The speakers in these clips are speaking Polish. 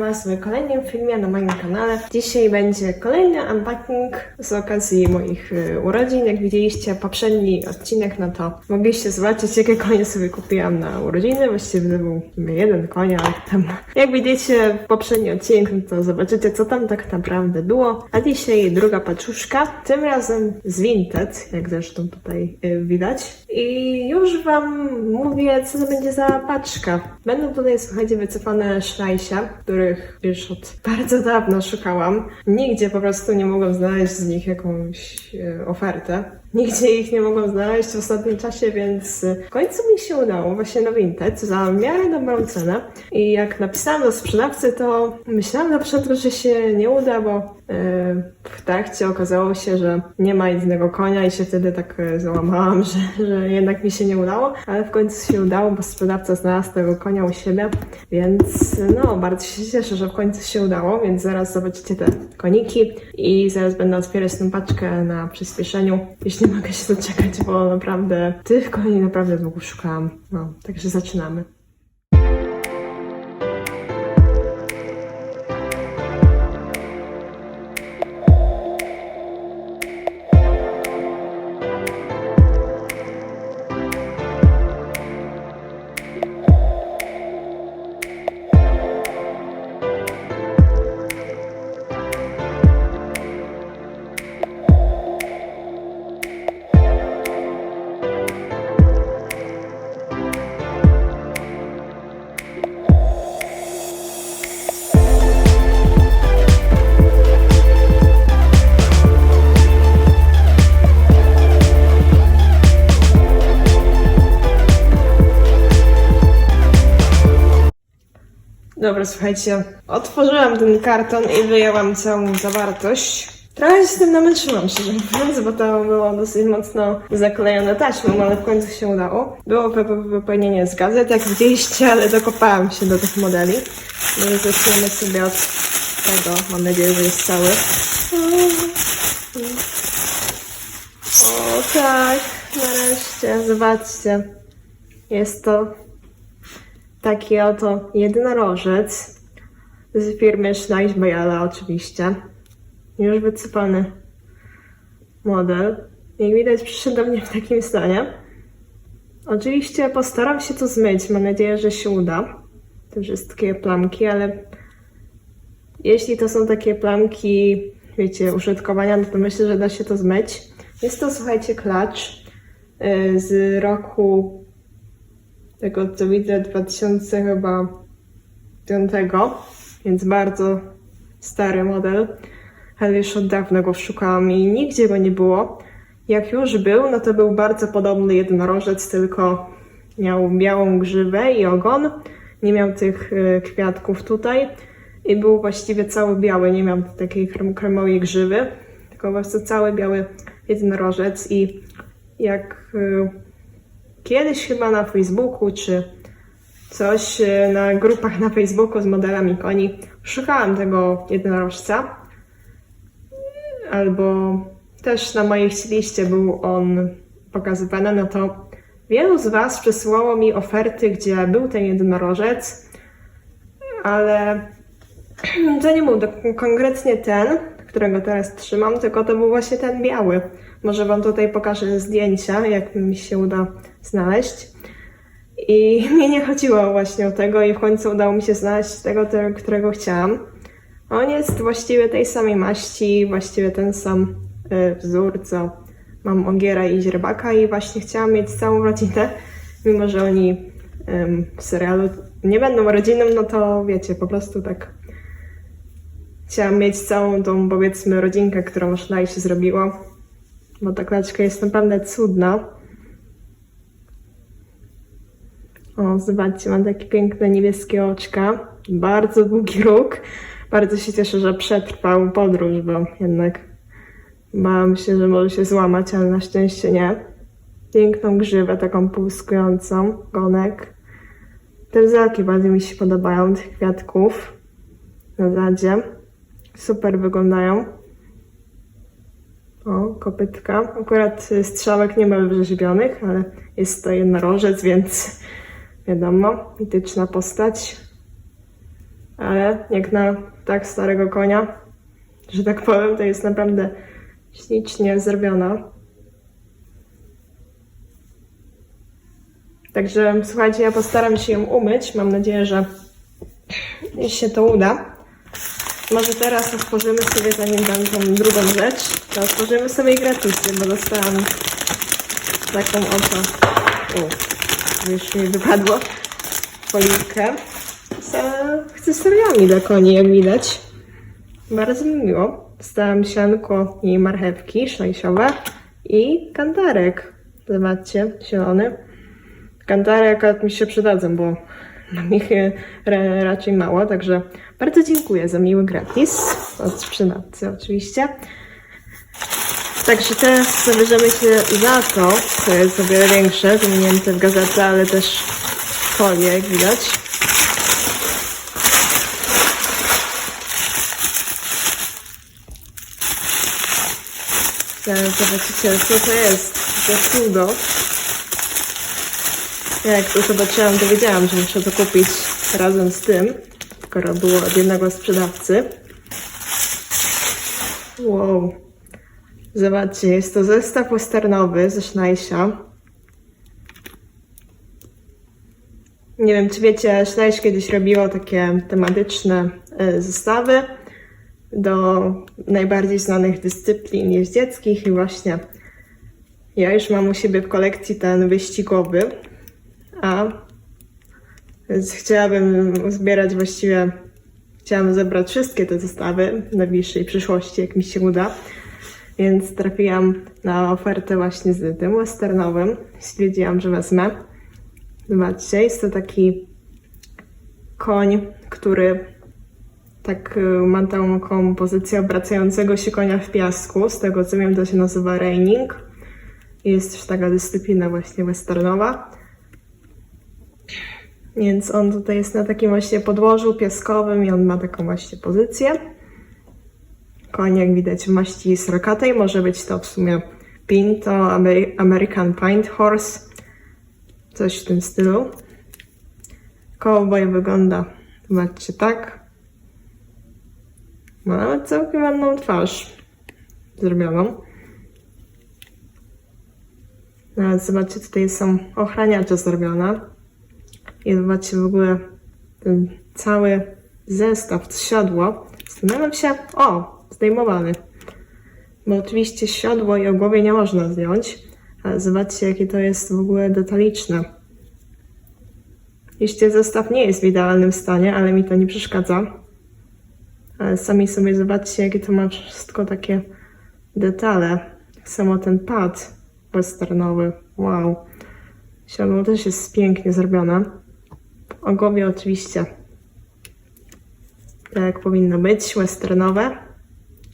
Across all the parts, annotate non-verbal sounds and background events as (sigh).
Was w kolejnym filmie na moim kanale. Dzisiaj będzie kolejny unpacking z okazji moich y, urodzin. Jak widzieliście poprzedni odcinek, no to mogliście zobaczyć, jakie konie sobie kupiłam na urodziny. Właściwie to był jeden koń, ale tam, jak widzicie poprzedni odcinek, no to zobaczycie, co tam tak naprawdę było. A dzisiaj druga paczuszka, tym razem z Vinted, jak zresztą tutaj y, widać. I już Wam mówię, co to będzie za paczka. Będą tutaj, słuchajcie, wycofane szrajsie, których już od bardzo dawno szukałam. Nigdzie po prostu nie mogłam znaleźć z nich jakąś e, ofertę. Nigdzie ich nie mogłam znaleźć w ostatnim czasie, więc e, w końcu mi się udało właśnie na Vinted za miarę dobrą cenę. I jak napisałam do sprzedawcy, to myślałam na początku, że się nie uda, bo e, w trakcie okazało się, że nie ma jednego konia i się wtedy tak e, załamałam, (laughs) że, że jednak mi się nie udało, ale w końcu się udało, bo sprzedawca znalazł tego konia u siebie, więc no bardzo się cieszę, że w końcu się udało, więc zaraz zobaczycie te koniki i zaraz będę otwierać tę paczkę na przyspieszeniu. Jeśli mogę się doczekać, bo naprawdę tych koni naprawdę długo szukałam. No, także zaczynamy. Dobra, słuchajcie, otworzyłam ten karton i wyjęłam całą zawartość. Trochę się z tym namęczyłam, szczerze mówiąc, bo to było dosyć mocno zaklejone taśmą, ale w końcu się udało. Było wy- wypełnienie z gazet, jak widzieliście, ale dokopałam się do tych modeli. No i zaczniemy sobie od tego. Mam nadzieję, że jest cały. O tak, nareszcie, zobaczcie. Jest to taki oto jednorożec z firmy Schneich Bayala oczywiście. Już wysypany model. Jak widać przyszedł do mnie w takim stanie. Oczywiście postaram się to zmyć. Mam nadzieję, że się uda. Te wszystkie plamki, ale jeśli to są takie plamki, wiecie, użytkowania, no to myślę, że da się to zmyć. Jest to, słuchajcie, klacz y, z roku tego co widzę 2000 chyba 5, więc bardzo stary model, ale już od dawna go szukałam i nigdzie go nie było. Jak już był, no to był bardzo podobny jednorożec, tylko miał białą grzywę i ogon, nie miał tych y, kwiatków tutaj. I był właściwie cały biały, nie miał takiej krem- kremowej grzywy, tylko po prostu cały biały jednorożec. I jak y, kiedyś chyba na Facebooku czy coś e, na grupach na Facebooku z modelami koni szukałam tego jednorożca. Albo też na mojej liście był on pokazywany, no to wielu z Was przesyłało mi oferty, gdzie był ten jednorożec, ale (clears throat) to nie był konkretnie ten, którego teraz trzymam, tylko to był właśnie ten biały. Może Wam tutaj pokażę zdjęcia, jak mi się uda znaleźć. I (laughs) mnie nie chodziło właśnie o tego i w końcu udało mi się znaleźć tego, te- którego chciałam. On jest właściwie tej samej maści, właściwie ten sam y, wzór, co mam Ogiera i Źrebaka i właśnie chciałam mieć całą rodzinę, mimo że oni w serialu nie będą rodziną, no to wiecie, po prostu tak chciałam mieć całą tą, powiedzmy, rodzinkę, którą już się zrobiło, bo ta klaczka jest naprawdę cudna. O, zobaczcie, mam takie piękne niebieskie oczka, bardzo długi róg. Bardzo się cieszę, że przetrwał podróż, bo jednak bałam się, że może się złamać, ale na szczęście nie. Piękną grzywę, taką półskującą, gonek. Te wzorki bardzo mi się podobają, tych kwiatków na zadzie. Super wyglądają. O, kopytka. Akurat strzałek nie ma wyrzeźbionych, ale jest to jednorożec, więc wiadomo, mityczna postać. ale jak na tak starego konia, że tak powiem, to jest naprawdę ślicznie zrobiona. Także słuchajcie, ja postaram się ją umyć. Mam nadzieję, że się to uda. Może teraz otworzymy sobie, zanim dam tą drugą rzecz, to otworzymy sobie gratisy, bo dostałam taką oto, u, już mi wypadło, folikę z akcesoriami dla koni, jak widać. Bardzo mi miło. Dostałam sianko i marchewki szlajsiowe i kantarek. Zobaczcie, zielony. Kantary akurat mi się przydadzą, bo mam ich ra, raczej mało, także bardzo dziękuję za miły gratis od sprzedawcy oczywiście. Także teraz zabierzemy się za to, to jest o wiele większe, wymienięte w gazetę, ale też folię, jak widać. Zobaczycie, co to jest. Jest cudo. Ja jak to zobaczyłam, to wiedziałam, że muszę to kupić razem z tym, skoro było od jednego sprzedawcy. Wow. Zobaczcie, jest to zestaw westernowy ze Schneisia. Nie wiem, czy wiecie, Schneisch kiedyś robiło takie tematyczne e, zestawy do najbardziej znanych dyscyplin jeździeckich i właśnie ja już mam u siebie w kolekcji ten wyścigowy, a więc chciałabym zbierać właściwie, chciałam zebrać wszystkie te zestawy w najbliższej przyszłości, jak mi się uda. Więc trafiłam na ofertę właśnie z tym westernowym. Stwierdziłam, że wezmę. Zobaczcie, jest to taki koń, który tak y, ma tą kompozycję obracającego się konia w piasku. Z tego co wiem, to się nazywa reining. Jest też taka dyscyplina właśnie westernowa. Więc on tutaj jest na takim właśnie podłożu piaskowym i on ma taką właśnie pozycję. Koń, jak widać, w maści srokatej. Może być to w sumie Pinto, Ameri- American Pint Horse. Coś w tym stylu. Kołboj wygląda, zobaczcie, tak. Ma nawet całkiem ładną twarz zrobioną. Nawet zobaczcie, tutaj są ochraniacze zrobione. I zobaczcie w ogóle ten cały zestaw, siodło. Zastanawiam się, o, zdejmowany. Bo oczywiście siodło i ogłowie nie można zdjąć, ale zobaczcie, jakie to jest w ogóle detaliczne. Jeśli zestaw nie jest w idealnym stanie, ale mi to nie przeszkadza. Ale sami sobie zobaczcie, jakie to ma wszystko takie detale. Tak samo ten pad westernowy. Wow. Siodło też jest pięknie zrobione. Ogowie oczywiście. Tak jak powinno być, westernowe.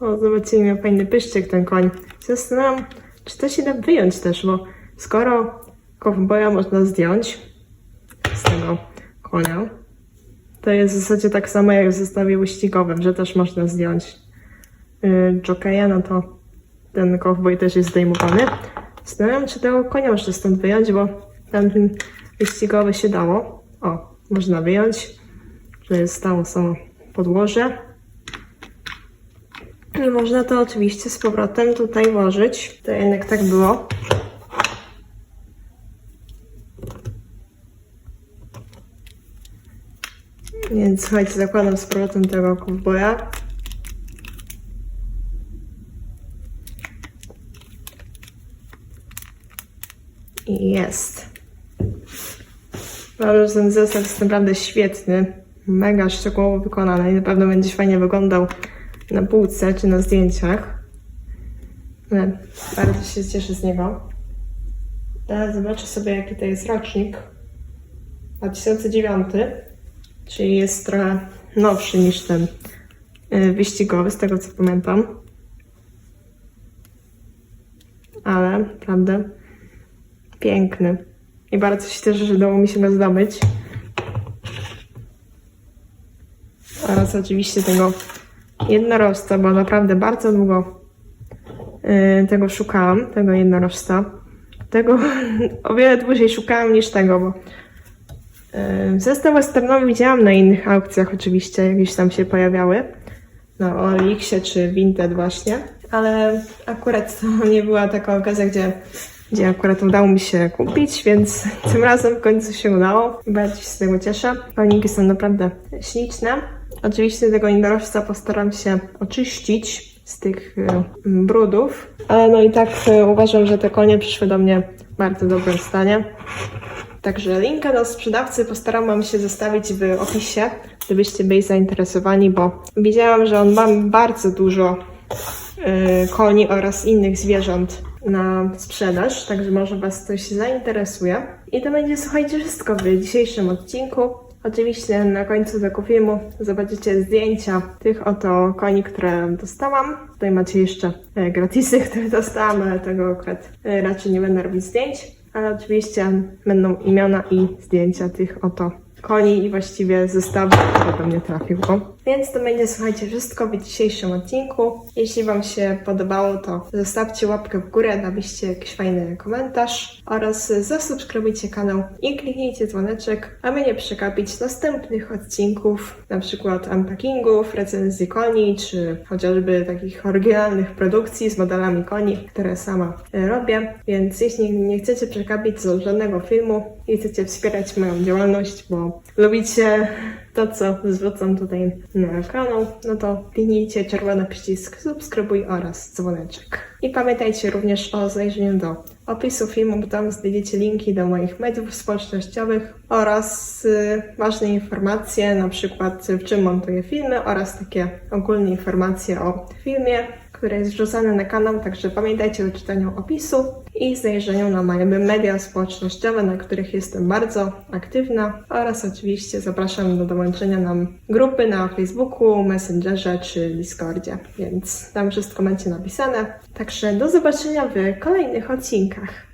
O, zobaczcie, miał fajny pyszczek ten koń. Zastanawiam, czy to się da wyjąć też, bo skoro kowboja można zdjąć z tego konia, to jest w zasadzie tak samo jak w zestawie wyścigowym, że też można zdjąć yy, no to ten kowboj też jest zdejmowany. Zastanawiam czy tego konia można stąd wyjąć, bo tamten wyścigowy się dało. O, można wyjąć, że jest tam samo podłoże. I można to oczywiście z powrotem tutaj włożyć. To jednak tak było. Więc słuchajcie, zakładam z powrotem tego kowboja. I jest. Uważam, że ten zestaw jest naprawdę świetny. Mega szczegółowo wykonany i na pewno będzie fajnie wyglądał na półce czy na zdjęciach. Ale bardzo się cieszę z niego. Teraz zobaczę sobie, jaki to jest rocznik. 2009, czyli jest trochę nowszy niż ten y, wyścigowy, z tego co pamiętam. Ale, naprawdę, piękny. I bardzo się cieszę, że udało mi się go zdobyć. Oraz oczywiście tego jednorożca, bo naprawdę bardzo długo yy, tego szukałam, tego jednorożca. Tego (laughs) o wiele dłużej szukałam niż tego, bo Yy, Zestaw westernowy widziałam na innych aukcjach oczywiście, jakieś tam się pojawiały. Na OLX-ie czy Vinted właśnie. Ale akurat to (laughs) nie była taka okazja, gdzie, gdzie akurat udało mi się kupić, więc (laughs) tym razem w końcu się udało. Bardzo się z tego cieszę. Paniki są naprawdę śliczne. Oczywiście tego indorożca postaram się oczyścić z tych e, brudów, ale no i tak e, uważam, że te konie przyszły do mnie w bardzo dobrym stanie. Także linka do sprzedawcy postaram się zostawić w opisie, gdybyście byli zainteresowani, bo widziałam, że on ma bardzo dużo y, koni oraz innych zwierząt na sprzedaż, także może was coś zainteresuje. I to będzie, słuchajcie, wszystko w dzisiejszym odcinku. Oczywiście na końcu tego filmu zobaczycie zdjęcia tych oto koni, które dostałam. Tutaj macie jeszcze e, gratisy, (laughs) które dostałam, ale tego akurat e, raczej nie będę robić zdjęć. Ale oczywiście będą imiona i zdjęcia tych oto koni i właściwie zestawu, który do mnie trafił. Więc to będzie, słuchajcie, wszystko w dzisiejszym odcinku. Jeśli Wam się podobało, to zostawcie łapkę w górę, napiszcie jakiś fajny komentarz oraz zasubskrybujcie kanał i kliknijcie dzwoneczek, aby nie przegapić następnych odcinków, na przykład unpackingów, recenzji koni, czy chociażby takich oryginalnych produkcji z modelami koni, które sama robię. Więc jeśli nie chcecie przegapić żadnego filmu i chcecie wspierać moją działalność, bo lubicie to, co zwracam tutaj na kanał, no to kliknijcie czerwony przycisk subskrybuj oraz dzwoneczek. I pamiętajcie również o zajrzeniu do opisu filmu, bo tam znajdziecie linki do moich mediów społecznościowych oraz y, ważne informacje, na przykład w czym montuję filmy oraz takie ogólne informacje o filmie, które jest wrzucane na kanał, także pamiętajcie o czytaniu opisu i zajrzeniu na moje media społecznościowe, na których jestem bardzo aktywna oraz oczywiście zapraszam do dołączenia nam grupy na Facebooku, Messengerze czy Discordzie, więc tam wszystko będzie napisane. Także do zobaczenia w kolejnych odcinkach.